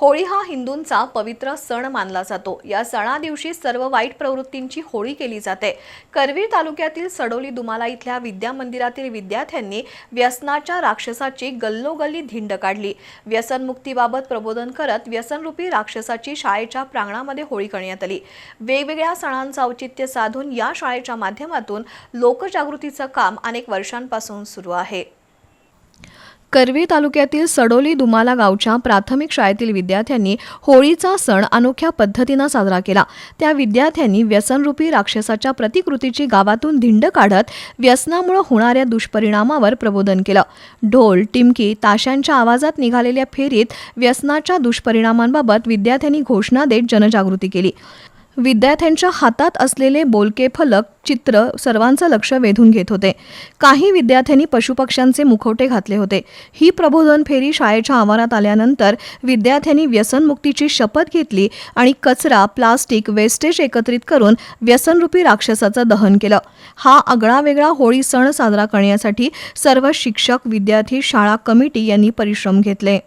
होळी हा हिंदूंचा पवित्र सण मानला जातो. या सणादिवशी सर्व वाईट प्रवृत्तींची होळी केली जाते. करवीर तालुक्यातील सडोली दुमाला इथल्या विद्या मंदिरातील विद्यार्थ्यांनी व्यसनाच्या राक्षसाची गल्लोगल्ली धिंड काढली. व्यसनमुक्तीबाबत प्रबोधन करत व्यसनरूपी राक्षसाची शाळेच्या प्रांगणामध्ये होळी करण्यात आली. वेगवेगळ्या सणांचं औचित्य साधून या शाळेच्या माध्यमातून लोकजागृतीचं काम अनेक वर्षांपासून सुरू आहे. करवी तालुक्यातील सडोली दुमाला गावच्या प्राथमिक शाळेतील विद्यार्थ्यांनी होळीचा सण अनोख्या पद्धतीनं साजरा केला. त्या विद्यार्थ्यांनी व्यसनरूपी राक्षसाच्या प्रतिकृतीची गावातून धिंड काढत व्यसनामुळे होणाऱ्या दुष्परिणामावर प्रबोधन केलं. ढोल टिमकी ताशांच्या आवाजात निघालेल्या फेरीत व्यसनाच्या दुष्परिणामांबाबत विद्यार्थ्यांनी घोषणा देत जनजागृती केली. विद्यार्थ्यांच्या हातात असलेले बोलके फलक चित्र सर्वांचं लक्ष वेधून घेत होते. काही विद्यार्थ्यांनी पशुपक्ष्यांचे मुखवटे घातले होते. ही प्रबोधन फेरी शाळेच्या आवारात आल्यानंतर विद्यार्थ्यांनी व्यसनमुक्तीची शपथ घेतली आणि कचरा प्लास्टिक वेस्टेज एकत्रित करून व्यसनरूपी राक्षसाचं दहन केलं. हा आगळावेगळा होळी सण साजरा करण्यासाठी सर्व शिक्षक विद्यार्थी शाळा कमिटी यांनी परिश्रम घेतले.